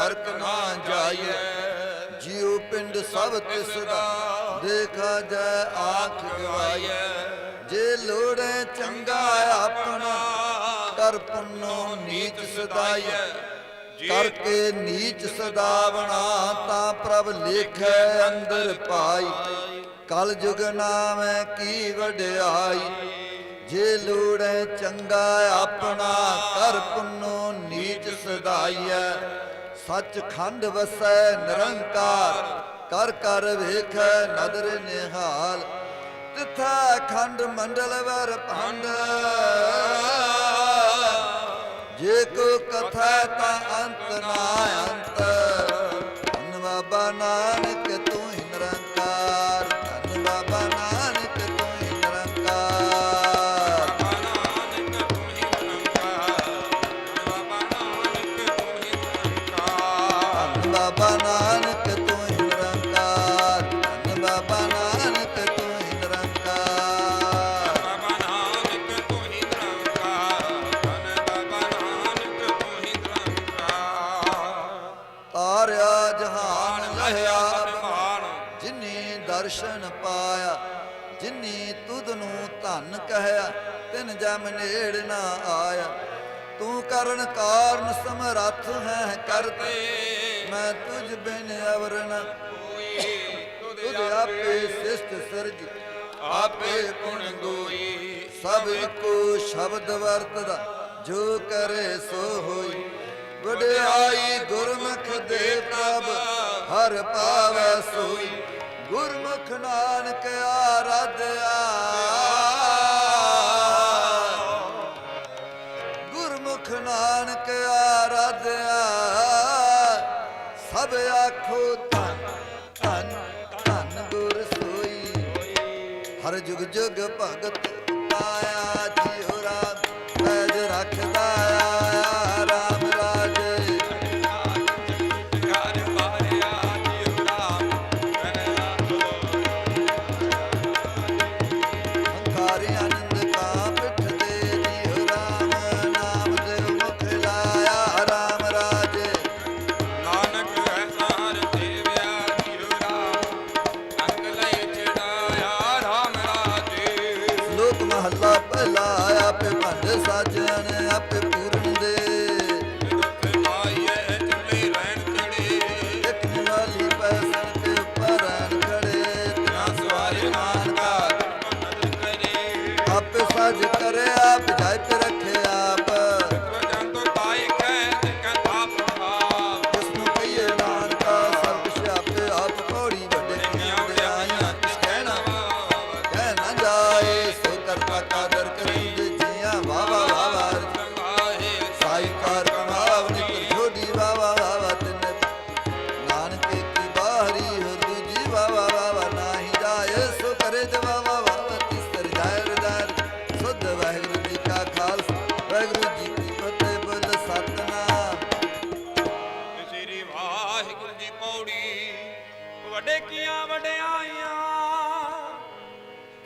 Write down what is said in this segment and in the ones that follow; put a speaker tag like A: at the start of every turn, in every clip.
A: ਨਰਕ ਨਾ ਜਾਏ ਜੀਉ ਪਿੰਡ ਸਭ ਤਿਸ ਦਾ, ਦੇਖਾ ਜੈ ਆਖ ਗਵਾਈ ਜੇ ਲੋੜੇ ਚੰਗਾ ਆਪਣਾ, ਕਰ ਪੁੰਨੋ ਨੀਚ ਸਦਾਈ ਕਰਕੇ ਨੀਚ ਸਦਾਵਣਾ, ਤਾਂ ਪ੍ਰਭ ਲੇਖੈ ਅੰਦਰ ਪਾਈ। ਕਲ ਜੁਗ ਨਾਮੈ ਕੀ ਵਡਿਆਈ। ਜੇ ਲੋੜੈ ਚੰਗਾ ਆਪਣਾ, ਕਰ ਪੁੰਨੋ ਨੀਚ ਸਦਾਈਐ ਸੱਚ ਖੰਡ ਵਸੈ ਨਿਰੰਕਾਰ, ਕਰ ਕਰ ਵੇਖੈ ਨਦਰ ਨਿਹਾਲ। ਤਿਥੈ ਖੰਡ ਮੰਡਲ ਵਰ ਭੰਡ। ਜੇ ਕੋ ਕਥਾ ਤਾਂ ਅੰਤ ਨਾ ਅੰਤ। ਧੰਨ ਬਾਬਾ ਨਾਨਕ ਜਿਨੀ ਤੁਧ ਨੂੰ ਧਨ ਕਹਿਆ, ਤਿਨ ਜਮ ਨੇੜ ਨਾ ਆਇਆ। ਤੂੰ ਕਰਨ ਕਾਰਨ ਸਮਰੱਥ ਹੈ ਕਰਤੇ। ਮੈਂ ਤੁਝ ਬਿਨ ਅਵਰ
B: ਕੋਈ
A: ਤੁਧ ਆਪੇ ਸਿਸ਼ਟ ਸਿਰਜ।
B: ਆਪੇ ਗੁਣ ਗੋਈ।
A: ਸਭ ਇੱਕੋ ਸ਼ਬਦ ਵਰਤਦਾ, ਜੋ ਕਰੇ ਸੋ ਹੋਈ। ਵਡਿਆਈ ਗੁਰਮੁਖ ਦੇ ਪ੍ਰਭ, ਹਰ ਪਾਵੈ ਸੋਈ ਗੁਰਮੁਖ ਨਾਨਕ ਆਰਾਧਿਆ। ਗੁਰਮੁਖ ਨਾਨਕ ਆਰਾਧਿਆ। ਸਭ ਆਖੋ ਧੰਨ ਧੰਨ ਧੰਨ ਗੁਰ ਸੋਈ। ਹਰ ਜੁਗ ਜੁਗ ਭਗਤ ਪਾਇਆ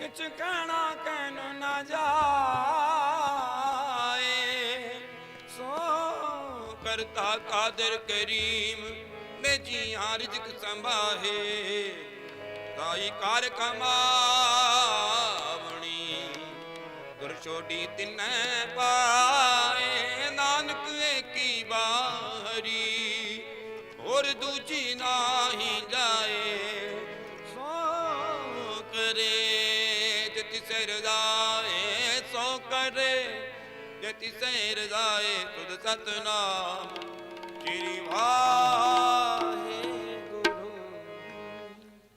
A: ਕਿਛ ਕਹਿਣਾ
B: ਕਹਿਣ ਨਾ ਜਾਏ। ਸੋ ਕਰਤਾ ਕਾਦਰ ਕਰੀਮ ਨੇ ਜੀਆਂ ਰਿਜਕ ਸੰਭਾਹੇ। ਤਾਈ ਕਾਰ ਕਮਾਵਣੀ ਗੁਰ ਛੋਡੀ ਤਿਨੈ ਪਾਏ। ਜਿਤਿ ਸਿਰ ਜਾਏ ਸੋ ਕਰੇ ਜਿਤਿ ਸਿਰ ਜਾਏ ਤੁਧ ਸਤਨਾਮ। ਸ੍ਰੀ ਵਾਹਿਗੁਰੂ।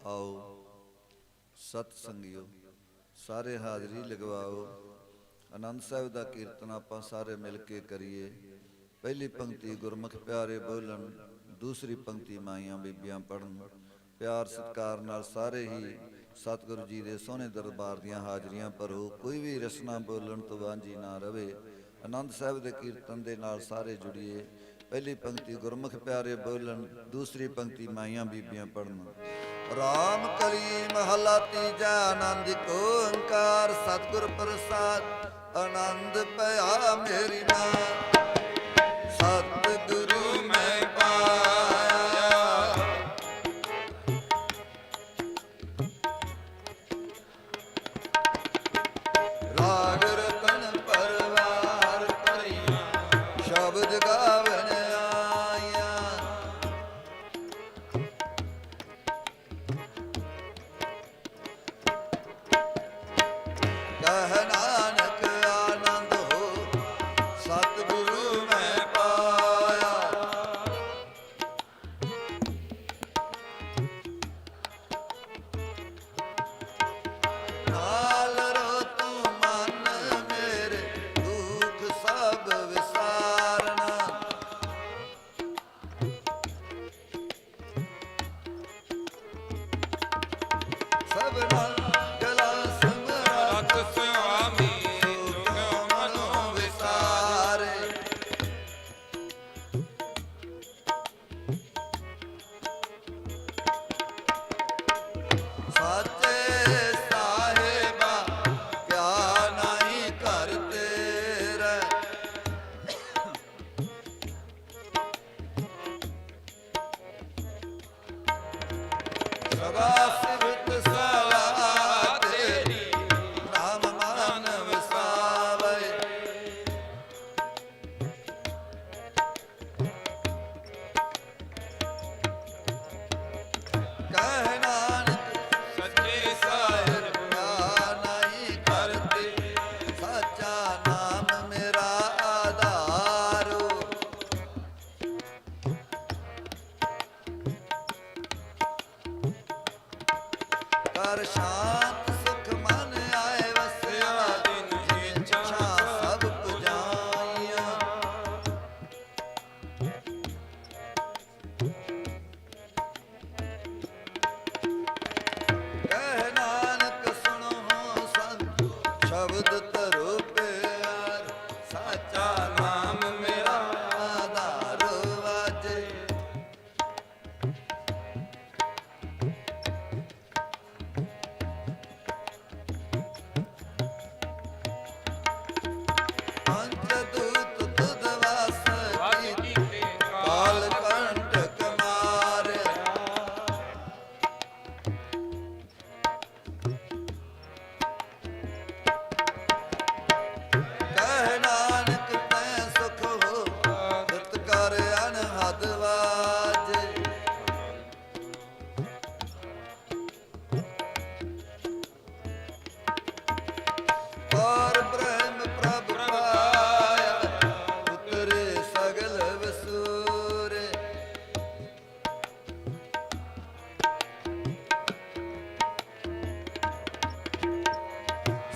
A: ਆਓ ਸਤ ਸੰਗਿਓ ਸਾਰੇ ਹਾਜ਼ਰੀ ਲਗਵਾਓ। ਆਨੰਦ ਸਾਹਿਬ ਦਾ ਕੀਰਤਨ ਆਪਾਂ ਸਾਰੇ ਮਿਲ ਕੇ ਕਰੀਏ। ਪਹਿਲੀ ਪੰਕਤੀ ਗੁਰਮੁਖ ਪਿਆਰੇ ਬੋਲਣ, ਦੂਸਰੀ ਪੰਕਤੀ ਮਾਈਆਂ ਬੀਬੀਆਂ ਪੜਨ ਪਿਆਰ ਸਤਿਕਾਰ ਨਾਲ ਸਾਰੇ ਹੀ ਸਤਿਗੁਰੂ ਜੀ ਦੇ ਸੋਹਣੇ ਦਰਬਾਰ ਦੀਆਂ ਹਾਜ਼ਰੀਆਂ ਭਰੋ, ਕੋਈ ਵੀ ਰਸਨਾ ਬੋਲਣ ਤੋਂ ਵਾਂਝੀ ਨਾ ਰਵੇ। ਆਨੰਦ ਸਾਹਿਬ ਦੇ ਕੀਰਤਨ ਦੇ ਨਾਲ ਸਾਰੇ ਜੁੜੀਏ। ਪਹਿਲੀ ਪੰਕਤੀ, ਗੁਰਮੁਖ ਪਿਆਰੇ ਬੋਲਣ, ਦੂਸਰੀ ਪੰਕਤੀ, ਮਾਈਆਂ ਬੀਬੀਆਂ ਪੜਨ ਰਾਮ ਕਲੀ ਮਹਲਾ ਤੀਜਾ, ਆਨੰਦ ਕੋ ਓੰਕਾਰ, ਸਤਿਗੁਰ ਪ੍ਰਸਾਦ, ਆਨੰਦ ਪਿਆ ਮੇਰੀ ਮਾਂ। ਸਦਾ ਸਿਵ সাথ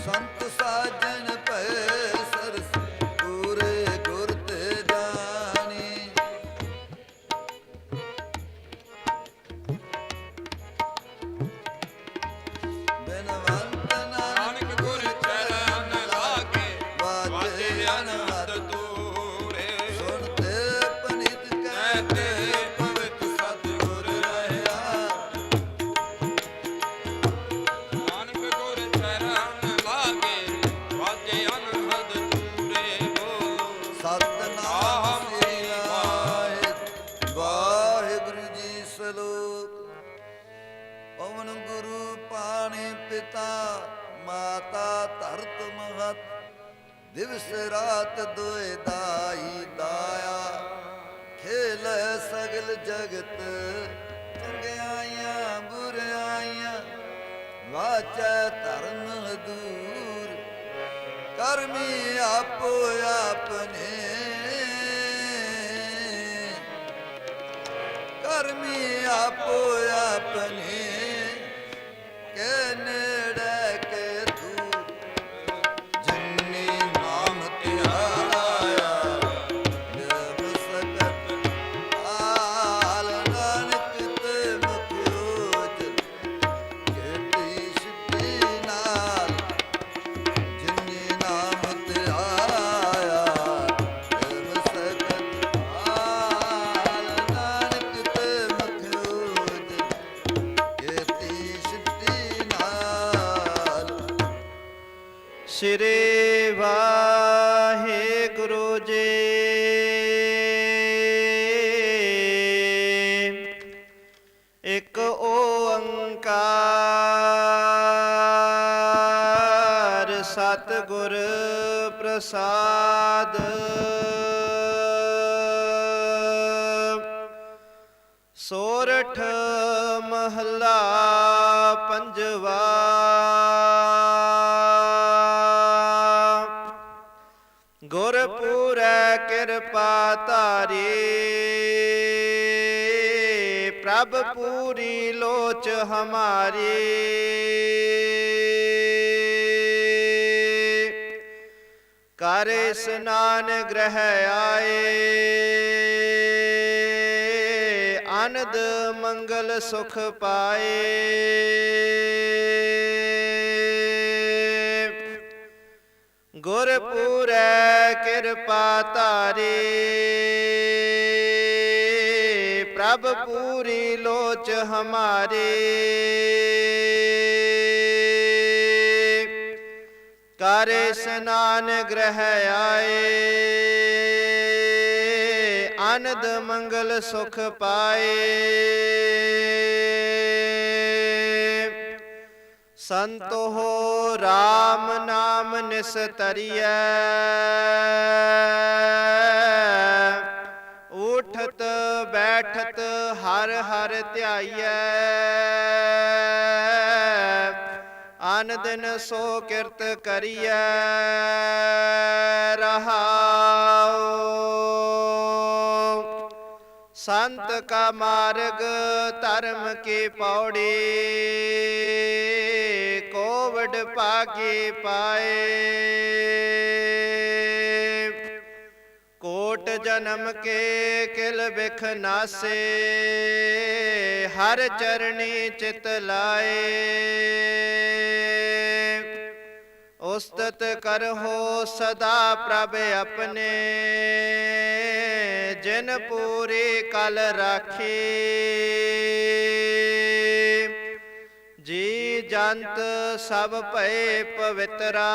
A: ਸੰਤ ਸਾਜਨ ਦਿਵਸ ਰਾਤ ਦੋਇ ਦਾਈ ਦਾਇਆ। ਖੇਲ ਸਗਲ ਜਗਤ, ਚੰਗਿਆਈਆਂ, ਬੁਰਾਈਆਂ, ਵਾਚੈ ਧਰਮ ਦੂਰ। ਕਰਮੀ ਆਪੋ ਆਪਣੇ। ਕਰਮੀ ਆਪੋ ਆਪਣੇ।
C: ਵਾਹਿਗੁਰੂ ਇੱਕ ਓੰਕਾਰ ਸਤਿਗੁਰ ਪ੍ਰਸਾਦ। ਸੋਰਠ ਮਹਲਾ ਪੰਜਵਾ। ਕਿਰਪਾ ਧਾਰੀ। ਪ੍ਰਭ ਪੂਰੀ ਲੋਚ ਹਮਾਰੀ। ਕਰ ਇਸਨਾਨ ਗ੍ਰਹਿ ਆਏ। ਆਨੰਦ ਮੰਗਲ ਸੁਖ ਪਾਏ। ਕਿਰਪਾ ਧਾਰੀ। ਪ੍ਰਭ ਪੂਰੀ ਲੋਚ ਹਮਾਰੀ। ਕਰ ਸਨਾਨ ਗ੍ਰਹਿ ਆਏ। ਆਨੰਦ ਮੰਗਲ ਸੁਖ ਪਾਏ। ਸੰਤੋ ਰਾਮ ਨਾਮ ਨਿਸਤਰੀਐ ਉਠਤ ਬੈਠਤ ਹਰ ਹਰ ਧਿਆਈਐ। ਅਨ ਦਿਨ ਸੋ ਕਿਰਤ ਕਰੀਐ। ਰਹਾਉ। ਸੰਤ ਕਾ ਮਾਰਗ ਧਰਮ ਕੀ ਪੌੜੀ। ਕੋਵਡ ਪਾਗੀ ਪਾਏ। ਕੋਟ ਜਨਮ ਕੇ ਕਿਲ ਬਿਖ ਨਾਸੇ, ਹਰ ਚਰਣੀ ਚਿਤ ਲਾਏ। ਉਸਤਤ ਕਰਹੁ ਸਦਾ ਪ੍ਰਭ ਆਪਣੇ, ਜਿਨ ਪੂਰੀ ਕਲ ਰਾਖੀ। ਜੀ ਜੰਤ ਸਭ ਭਏ ਪਵਿੱਤਰਾ।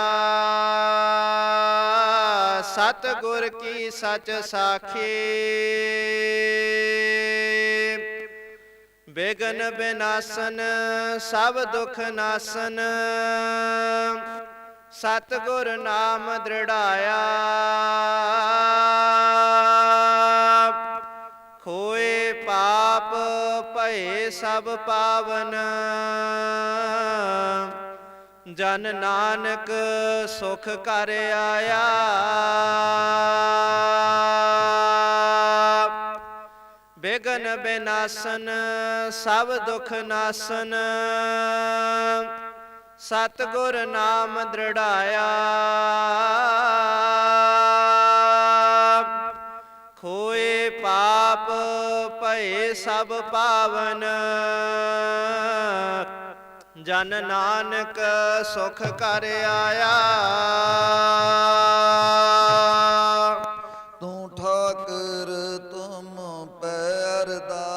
C: ਸਤ ਗੁਰ ਕੀ ਸਚ ਸਾਖੀ। ਬੇਗਨ ਬਿਨਾਸਨ, ਸਭ ਦੁਖ ਨਾਸਨ। ਸਤ ਗੁਰ ਨਾਮ ਦ੍ਰਿੜਾਇਆ। ਪਾਪ ਭਏ ਸਭ ਪਾਵਨ। ਜਨ ਨਾਨਕ ਸੁਖ ਕਰ ਆਇਆ। ਬੇਗਨ ਬਿਨਾਸਨ, ਸਭ ਦੁਖ ਨਾਸਨ। ਸਤਿਗੁਰ ਨਾਮ ਦ੍ਰਿੜਾਇਆ। ਖੋਏ ਪਾਪ ਭਏ ਸਭ ਪਾਵਨ। ਜਨ ਨਾਨਕ ਸੁਖ ਕਰ ਆਇਆ।